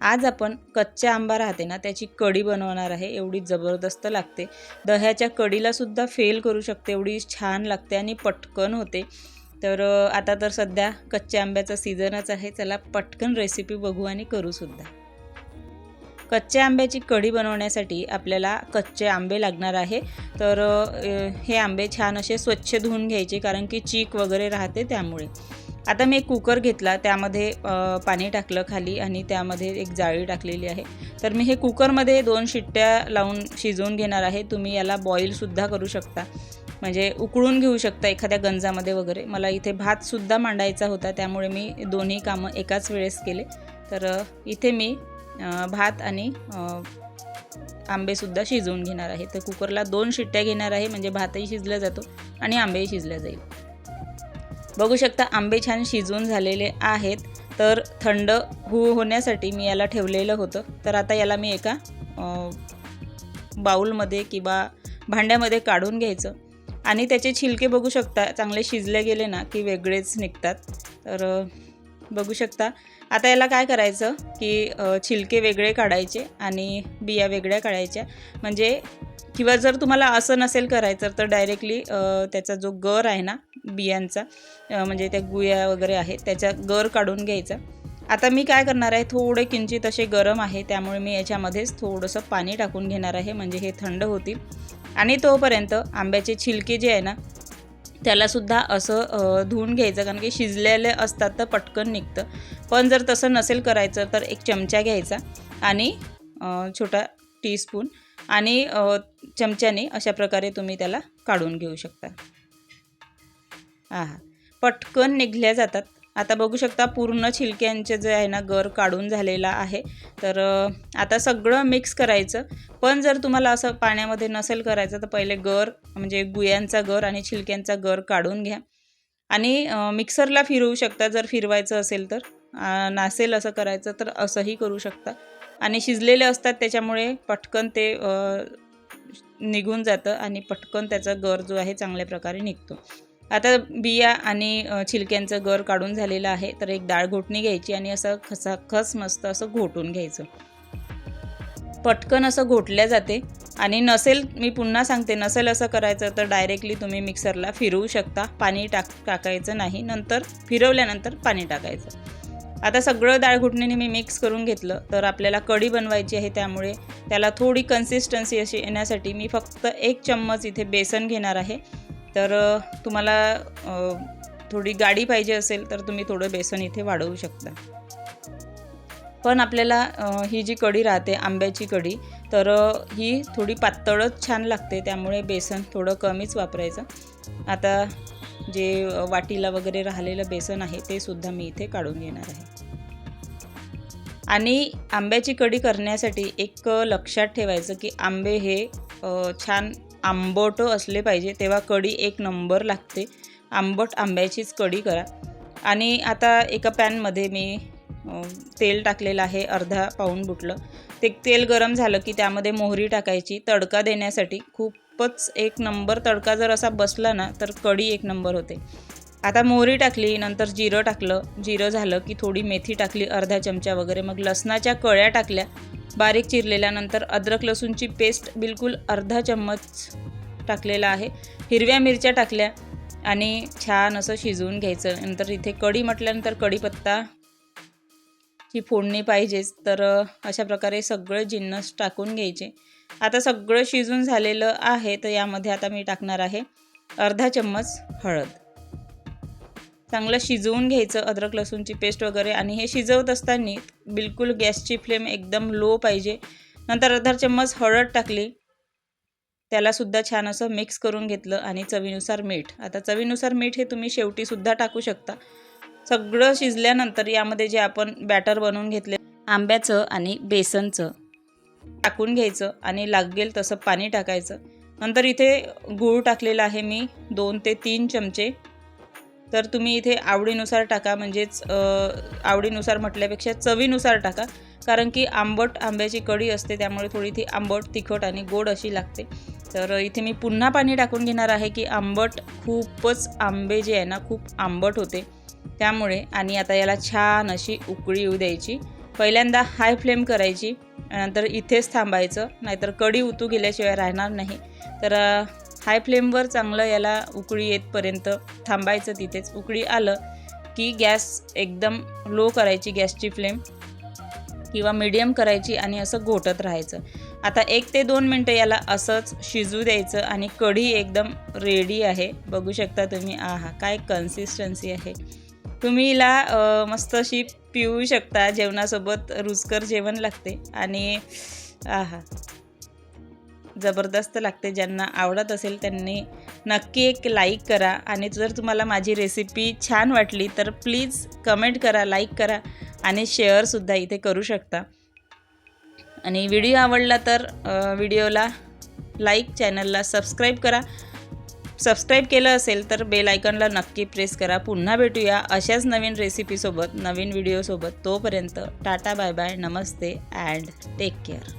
आज आपण कच्चा आंबा राहते ना त्याची कढी बनवणार आहे एवढी जबरदस्त लागते. दह्याच्या कढीला सुद्धा फेल करू शकते एवढी छान लागते आणि पटकन होते. तर आता तर सध्या कच्च्या आंब्याचा सीझनच आहे चला पटकन रेसिपी बघू आणि करू सुद्धा. कच्च्या आंब्याची कढी बनवण्यासाठी आपल्याला कच्चे आंबे लागणार आहे. तर हे आंबे छान असे स्वच्छ धुवून घ्यायचे कारण की चीक वगैरे राहते त्यामुळे. आता मी एक कुकर घेतला त्यामध्ये पाणी टाकलं खाली आणि त्यामध्ये एक जाळी टाकलेली आहे. तर मी हे कुकरमध्ये दोन शिट्ट्या लावून शिजवून घेणार आहे. तुम्ही याला बॉईलसुद्धा करू शकता. म्हणजे उकळून घेऊ शकता एखाद्या गंजामध्ये वगैरे. मला इथे भातसुद्धा मांडायचा होता त्यामुळे मी दोन्ही कामं एकाच वेळेस केले. तर इथे मी भात आणि आंबेसुद्धा शिजवून घेणार आहे. तर कुकरला दोन शिट्ट्या घेणार आहे म्हणजे भातही शिजला जातो आणि आंबेही शिजला जाईल. बघू शकता आंबे छान शिजून झालेले आहेत. तर थंड होऊ होण्यासाठी मी याला ठेवलेलं होतं. तर आता याला मी एका बाऊलमध्ये किंवा भांड्यामध्ये काढून घ्यायचं. आणि त्याचे छिलके बघू शकता चांगले शिजले गेले ना की वेगळेच निघतात. तर बघू शकता. आता याला काय करायचं की छिलके वेगळे काढायचे आणि बिया वेगळ्या काढायच्या. म्हणजे किंवा जर तुम्हाला असं नसेल करायचं तर डायरेक्टली त्याचा जो गर आहे ना बियांचा म्हणजे त्या गुया वगैरे आहेत त्याचा गर काढून घ्यायचा. आता मी काय करणार आहे थोडे किंचित असे गरम आहे त्यामुळे मी याच्यामध्येच थोडंसं पाणी टाकून घेणार आहे म्हणजे हे थंड होतील. आणि तोपर्यंत आंब्याचे छिलके जे आहे ना त्यालासुद्धा असं धुवून घ्यायचं कारण की शिजलेले असतात तर पटकन निघतं. पण जर तसं नसेल करायचं तर एक चमचा घ्यायचा आणि छोटा टीस्पून आणि चमच्याने अशा प्रकारे तुम्ही त्याला काढून घेऊ शकता. आहा. पटकन निघल्या जातात. आता बघू शकता पूर्ण छिलक्यांचे जे आहे ना गर काढून झालेला आहे. तर आता सगळं मिक्स करायचं. पण जर तुम्हाला असं पाण्यामध्ये नसेल करायचं तर पहिले गर म्हणजे गुयांचा गर आणि छिलक्यांचा गर काढून घ्या. आणि मिक्सरला फिरवू शकता जर फिरवायचं असेल तर. नासेल नसेल असं करायचं तर असंही करू शकता. आणि शिजलेले असतात त्याच्यामुळे पटकन ते निघून जातं आणि पटकन त्याचा गर जो आहे चांगल्या प्रकारे निघतो. आता बिया आणि छिलक्यांचं गर काढून झालेलं आहे तर एक डाळ घोटणी घ्यायची आणि असं खसाखस मस्त असं घोटून घ्यायचं. पटकन असं घोटल्या जाते आणि नसेल मी पुन्हा सांगते नसेल असं करायचं तर डायरेक्टली तुम्ही मिक्सरला फिरवू शकता पाणी टाक टाकायचं नाही नंतर फिरवल्यानंतर पाणी टाकायचं. आता सगळं डाळ घुटणीने मी मिक्स करून घेतलं तर आपल्याला कढी बनवायची आहे त्यामुळे त्याला थोडी कन्सिस्टन्सी अशी येण्यासाठी मी फक्त एक चम्मच इथे बेसन घेणार आहे. तर तुम्हाला थोडी गाडी पाहिजे असेल तर तुम्ही थोडं बेसन इथे वाढवू शकता. पण आपल्याला ही जी कढी राहते आंब्याची कढी तर ही थोडी पातळच छान लागते त्यामुळे बेसन थोडं कमीच वापरायचं. आता जे वाटीला वगैरे राहिलेलं बेसन आहे ते सुद्धा मी इथे काढून घेणार आहे. आणि आंब्याची कढी करण्यासाठी एक लक्षात ठेवायचं की आंबे हे छान आंबट असले पाहिजे तेव्हा कढी एक नंबर लागते. आंबट आंब्याचीच कढी करा. आणि आता एका पॅनमध्ये मी तेल टाकलेलं आहे अर्धा पाऊण बुटलं. ते तेल गरम झालं की त्यामध्ये मोहरी टाकायची तडका देण्यासाठी खूप खूपच एक नंबर तडका जर असा बसला ना तर कढी एक नंबर होते. आता मोहरी टाकली नंतर जिरं टाकलं. जिरं झालं की थोडी मेथी टाकली अर्धा चमचा वगैरे. मग लसणाच्या कळ्या टाकल्या बारीक चिरलेल्यानंतर अद्रक लसूणची पेस्ट बिलकुल अर्धा चम्मच टाकलेला आहे. हिरव्या मिरच्या टाकल्या आणि छान असं शिजवून घ्यायचं. नंतर इथे कढी म्हटल्यानंतर कढीपत्ता ची फोडणी पाहिजेच. तर अशा प्रकारे सगळे जिन्नस टाकून घ्यायचे. आता सगळं शिजून झालेलं आहे तर यामध्ये आता मी टाकणार आहे अर्धा चम्मच हळद. चांगलं शिजवून घ्यायचं अद्रक लसूणची पेस्ट वगैरे आणि हे शिजवत असताना बिलकुल गॅसची फ्लेम एकदम लो पाहिजे. नंतर अर्धा चम्मच हळद टाकली. त्यालासुद्धा छान असं मिक्स करून घेतलं आणि चवीनुसार मीठ. आता चवीनुसार मीठ हे तुम्ही शेवटीसुद्धा टाकू शकता. सगळं शिजल्यानंतर यामध्ये जे आपण बॅटर बनवून घेतले आंब्याचं आणि बेसनचं. टाकून घ्यायचं आणि लागेल तसं पाणी टाकायचं. नंतर इथे गूळ टाकलेला आहे मी दोन ते तीन चमचे. तर तुम्ही इथे आवडीनुसार टाका म्हणजेच आवडीनुसार म्हटल्यापेक्षा चवीनुसार टाका. कारण की आंबट आंब्याची कढी असते त्यामुळे थोडी ती आंबट तिखट आणि गोड अशी लागते. तर इथे मी पुन्हा पाणी टाकून घेणार आहे की आंबट खूपच आंबे जे आहे ना खूप आंबट होते. त्यामुळे आणि आता याला छान अशी उकळी येऊ द्यायची. पहिल्यांदा हाय फ्लेम करायची. नंतर इथेच थांबायचं नाहीतर कढी उतू गेल्याशिवाय राहणार नाही. तर हाय फ्लेमवर चांगलं याला उकळी येतपर्यंत थांबायचं तिथेच. उकळी आलं की गॅस एकदम लो करायची गॅसची फ्लेम किंवा मीडियम करायची आणि असं घोटत राहायचं. आता एक ते दोन मिनटं याला असंच शिजू द्यायचं आणि कढी एकदम रेडी आहे. बघू शकता तुम्ही. आहा काय कन्सिस्टन्सी आहे. तुम्ही हिला मस्त अशी पिऊ शकता जेवणासोबत रुचकर जेवण लागते आणि आहा. जबरदस्त लागते ज्यांना आवडत असेल त्यांनी नक्की एक लाईक करा आणि जर तुम्हाला माझी रेसिपी छान वाटली तर प्लीज कमेंट करा लाईक करा आणि शेअरसुद्धा इथे करू शकता. आणि व्हिडिओ आवडला तर व्हिडिओला लाईक चॅनलला सबस्क्राईब करा सबस्क्राईब केलं असेल तर बेल आयकॉनला नक्की प्रेस करा. पुन्हा भेटूया अशाच नवीन रेसिपीसोबत नवीन व्हिडिओसोबत तोपर्यंत टाटा बाय बाय नमस्ते अँड टेक केअर